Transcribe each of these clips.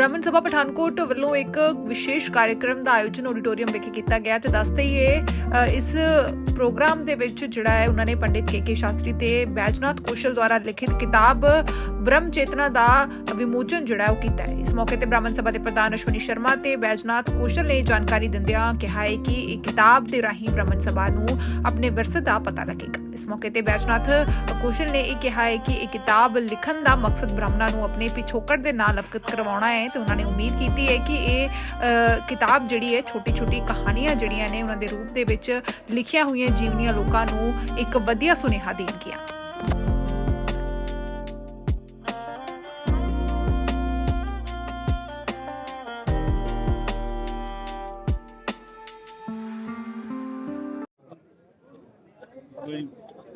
ਬ੍ਰਾਹਮਣ ਸਭਾ ਪਠਾਨਕੋਟ ਵੱਲੋਂ ਇੱਕ ਵਿਸ਼ੇਸ਼ ਕਾਰਜਕ੍ਰਮ ਦਾ ਆਯੋਜਨ ਆਡੀਟੋਰੀਅਮ ਵਿਖੇ ਕੀਤਾ ਗਿਆ ਤੇ ਦੱਸਦੇ ਹੀ ਇਹ ਇਸ ਪ੍ਰੋਗਰਾਮ ਦੇ ਵਿੱਚ ਜਿਹੜਾ ਹੈ ਉਹਨਾਂ ਨੇ ਪੰਡਿਤ ਕੇ ਕੇ ਸ਼ਾਸਤਰੀ ਤੇ ਬੈਜਨਾਥ ਕੌਸ਼ਲ ਦੁਆਰਾ ਲਿਖਿਤ ਕਿਤਾਬ ਬ੍ਰਹਮ ਚੇਤਨਾ ਦਾ ਵਿਮੋਚਨ ਜਿਹੜਾ ਉਹ ਕੀਤਾ ਹੈ। ਇਸ ਮੌਕੇ ਤੇ ਬ੍ਰਾਹਮਣ ਸਭਾ ਦੇ ਪ੍ਰਧਾਨ ਅਸ਼ਵਨੀ ਸ਼ਰਮਾ ਤੇ ਬੈਜਨਾਥ ਕੌਸ਼ਲ ਨੇ ਜਾਣਕਾਰੀ ਦਿੰਦਿਆਂ ਕਿਹਾ ਹੈ ਕਿ ਇਹ ਕਿਤਾਬ ਦੇ ਰਾਹੀਂ ਬ੍ਰਾਹਮਣ ਸਭਾ ਨੂੰ ਆਪਣੇ ਵਿਰਸੇ ਦਾ ਪਤਾ ਲੱਗੇਗਾ। ਇਸ ਮੌਕੇ ਤੇ ਬੈਜਨਾਥ ਕੌਸ਼ਲ ਨੇ ਇਹ ਕਿਹਾ ਹੈ ਕਿ ਇਹ ਕਿਤਾਬ ਲਿਖਣ ਦਾ ਮਕਸਦ ਬ੍ਰਾਹਮਣਾਂ ਨੂੰ ਆਪਣੇ ਪਿਛੋਕੜ ਦੇ ਨਾਲ ਅਵਗਤ ਕਰਵਾਉਣਾ ਹੈ ਤੇ ਉਹਨਾਂ ਨੇ ਉਮੀਦ ਕੀਤੀ ਹੈ ਕਿ ਇਹ ਕਿਤਾਬ ਜਿਹੜੀ ਹੈ ਛੋਟੀ ਛੋਟੀ ਕਹਾਣੀਆਂ ਜਿਹੜੀਆਂ ਨੇ ਉਹਨਾਂ ਦੇ ਰੂਪ ਦੇ ਵਿੱਚ ਲਿਖੀਆਂ ਹੋਈਆਂ ਜੀਵਨੀਆਂ ਲੋਕਾਂ ਨੂੰ ਇੱਕ ਵਧੀਆ ਸੁਨੇਹਾ ਦੇਣਗੀਆਂ।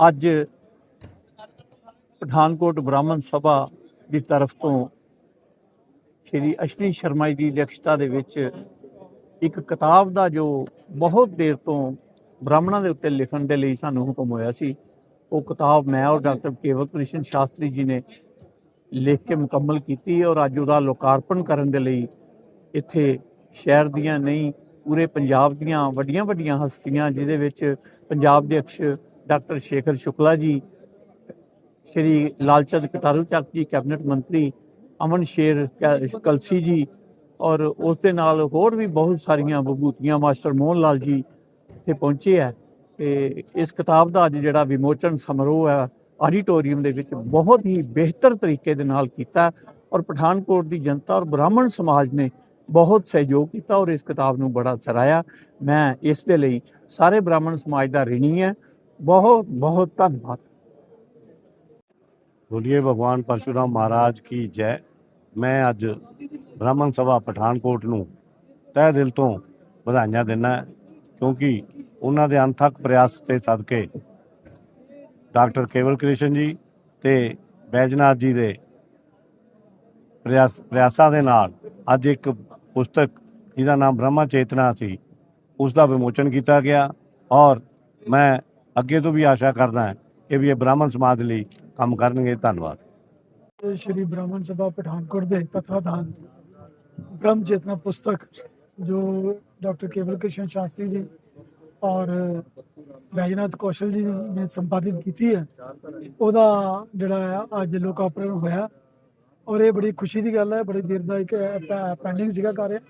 ਅੱਜ ਪਠਾਨਕੋਟ ਬ੍ਰਾਹਮਣ ਸਭਾ ਦੀ ਤਰਫ ਤੋਂ ਸ਼੍ਰੀ ਅਸ਼ਵਨੀ ਸ਼ਰਮਾ ਜੀ ਦੀ ਅਧਿਕਸ਼ਤਾ ਦੇ ਵਿੱਚ ਇੱਕ ਕਿਤਾਬ ਦਾ ਜੋ ਬਹੁਤ ਦੇਰ ਤੋਂ ਬ੍ਰਾਹਮਣਾਂ ਦੇ ਉੱਤੇ ਲਿਖਣ ਦੇ ਲਈ ਸਾਨੂੰ ਹੁਕਮ ਹੋਇਆ ਸੀ, ਉਹ ਕਿਤਾਬ ਮੈਂ ਔਰ ਡਾਕਟਰ ਕੇਵਲ ਕ੍ਰਿਸ਼ਨ ਸ਼ਾਸਤਰੀ ਜੀ ਨੇ ਲਿਖ ਕੇ ਮੁਕੰਮਲ ਕੀਤੀ ਔਰ ਅੱਜ ਉਹਦਾ ਲੋਕਾਰਪਣ ਕਰਨ ਦੇ ਲਈ ਇੱਥੇ ਸ਼ਹਿਰ ਦੀਆਂ ਨਹੀਂ, ਪੂਰੇ ਪੰਜਾਬ ਦੀਆਂ ਵੱਡੀਆਂ ਵੱਡੀਆਂ ਹਸਤੀਆਂ, ਜਿਹਦੇ ਵਿੱਚ ਪੰਜਾਬ ਦੇ ਅਕਸ਼ ਡਾਕਟਰ ਸ਼ੇਖਰ ਸ਼ੁਕਲਾ ਜੀ, ਸ਼੍ਰੀ ਲਾਲਚੰਦ ਕਟਾਰੂ ਚੱਕ ਜੀ, ਕੈਬਨਿਟ ਮੰਤਰੀ ਅਮਨ ਸ਼ੇਰ, ਕੈ- ਕਲਸੀ ਜੀ ਔਰ ਉਸ ਦੇ ਨਾਲ ਹੋਰ ਵੀ ਬਹੁਤ ਸਾਰੀਆਂ ਵਿਭੂਤੀਆਂ ਮਾਸਟਰ ਮੋਹਨ ਲਾਲ ਜੀ ਇੱਥੇ ਪਹੁੰਚੇ ਹੈ ਤੇ ਇਸ ਕਿਤਾਬ ਦਾ ਅੱਜ ਜਿਹੜਾ ਵਿਮੋਚਨ ਸਮਾਰੋਹ ਹੈ ਆਡੀਟੋਰੀਅਮ ਦੇ ਵਿੱਚ ਬਹੁਤ ਹੀ ਬਿਹਤਰ ਤਰੀਕੇ ਦੇ ਨਾਲ ਕੀਤਾ ਔਰ ਪਠਾਨਕੋਟ ਦੀ ਜਨਤਾ ਔਰ ਬ੍ਰਾਹਮਣ ਸਮਾਜ ਨੇ ਬਹੁਤ ਸਹਿਯੋਗ ਕੀਤਾ ਔਰ ਇਸ ਕਿਤਾਬ ਨੂੰ ਬੜਾ ਸਰਾਇਆ ਮੈਂ ਇਸ ਦੇ ਲਈ ਸਾਰੇ ਬ੍ਰਾਹਮਣ ਸਮਾਜ ਦਾ ਰਿਣੀ ਹੈ। ਬਹੁਤ ਬਹੁਤ ਧੰਨਵਾਦ। ਬੋਲੀਏ ਭਗਵਾਨ ਪਰਸ਼ੁਰਾਮ ਮਹਾਰਾਜ ਕੀ ਜੈ ਮੈਂ ਅੱਜ ਬ੍ਰਾਹਮਣ ਸਭਾ ਪਠਾਨਕੋਟ ਨੂੰ ਤਹਿ ਦਿਲ ਤੋਂ ਵਧਾਈਆਂ ਦਿੰਦਾ ਕਿਉਂਕਿ ਉਹਨਾਂ ਦੇ ਅਨਥਕ ਪ੍ਰਯਾਸ ਤੇ ਸਦਕੇ ਡਾਕਟਰ ਕੇਵਲ ਕ੍ਰਿਸ਼ਨ ਜੀ ਤੇ ਬੈਜਨਾਥ ਜੀ ਦੇ ਪ੍ਰਯਾਸ ਪ੍ਰਯਾਸਾਂ ਦੇ ਨਾਲ ਅੱਜ ਇੱਕ ਪੁਸਤਕ ਜਿਹਦਾ ਨਾਮ ਬ੍ਰਹਮਾ ਚੇਤਨਾ ਸੀ ਉਸ ਦਾ ਵਿਮੋਚਨ ਕੀਤਾ ਗਿਆ ਔਰ ਮੈਂ ਅੱਗੇ ਤੋਂ ਵੀ ਆਸ਼ਾ ਕਰਦਾ ਹਾਂ ਕਿ ਵੀ ਇਹ ਬ੍ਰਾਹਮਣ ਸਮਾਜ ਲਈ ਕੰਮ ਕਰਨਗੇ, ਧੰਨਵਾਦ। ਸ਼੍ਰੀ ਬ੍ਰਾਹਮਣ ਸਭਾ ਪਠਾਨਕੋਟ ਦੇ ਤਤਵਾਧਾਨ ਬ੍ਰਹਮ ਚੇਤਨਾ ਪੁਸਤਕ, ਜੋ ਡਾਕਟਰ ਕੇਵਲ ਕ੍ਰਿਸ਼ਨ ਸ਼ਾਸਤਰੀ ਜੀ ਔਰ ਬੈਜਨਾਥ ਕੌਸ਼ਲ ਜੀ ਨੇ ਸੰਪਾਦਿਤ ਕੀਤੀ ਹੈ, ਉਹਦਾ ਜਿਹੜਾ ਹੈ ਅੱਜ ਲੋਕਾਰਪਣ ਹੋਇਆ। ਔਰ ਇਹ ਬੜੀ ਖੁਸ਼ੀ ਦੀ ਗੱਲ ਹੈ, ਬੜੀ ਦੇਰ ਦਾ ਇੱਕ ਪੈਂਡਿੰਗ ਸੀਗਾ ਕਾਰਜ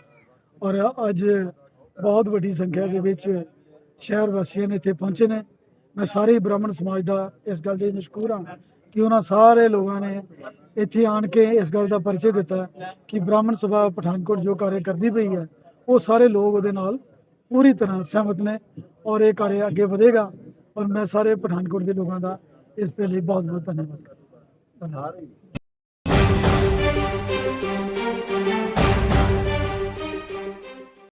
ਔਰ ਅੱਜ ਬਹੁਤ ਵੱਡੀ ਸੰਖਿਆ ਦੇ ਵਿੱਚ ਸ਼ਹਿਰ ਵਾਸੀਆਂ ਨੇ ਇੱਥੇ ਪਹੁੰਚੇ ਨੇ। ਮੈਂ ਸਾਰੇ ਬ੍ਰਾਹਮਣ ਸਮਾਜ ਦਾ ਇਸ ਗੱਲ ਦੇ ਮਸ਼ਕੂਰ ਹਾਂ ਕਿ ਉਹਨਾਂ ਸਾਰੇ ਲੋਕਾਂ ਨੇ ਇੱਥੇ ਆਣ ਕੇ ਇਸ ਗੱਲ ਦਾ ਪਰਿਚੈ ਦਿੱਤਾ ਕਿ ਬ੍ਰਾਹਮਣ ਸਭਾ ਪਠਾਨਕੋਟ ਜੋ ਕਾਰਜ ਕਰਦੀ ਪਈ ਹੈ, ਉਹ ਸਾਰੇ ਲੋਕ ਉਹਦੇ ਨਾਲ ਪੂਰੀ ਤਰ੍ਹਾਂ ਸਹਿਮਤ ਨੇ ਔਰ ਇਹ ਕਾਰਜ ਅੱਗੇ ਵਧੇਗਾ ਔਰ ਮੈਂ ਸਾਰੇ ਪਠਾਨਕੋਟ ਦੇ ਲੋਕਾਂ ਦਾ ਇਸ ਦੇ ਲਈ ਬਹੁਤ ਬਹੁਤ ਧੰਨਵਾਦ ਕਰਦਾ ਧੰਨਵਾਦ।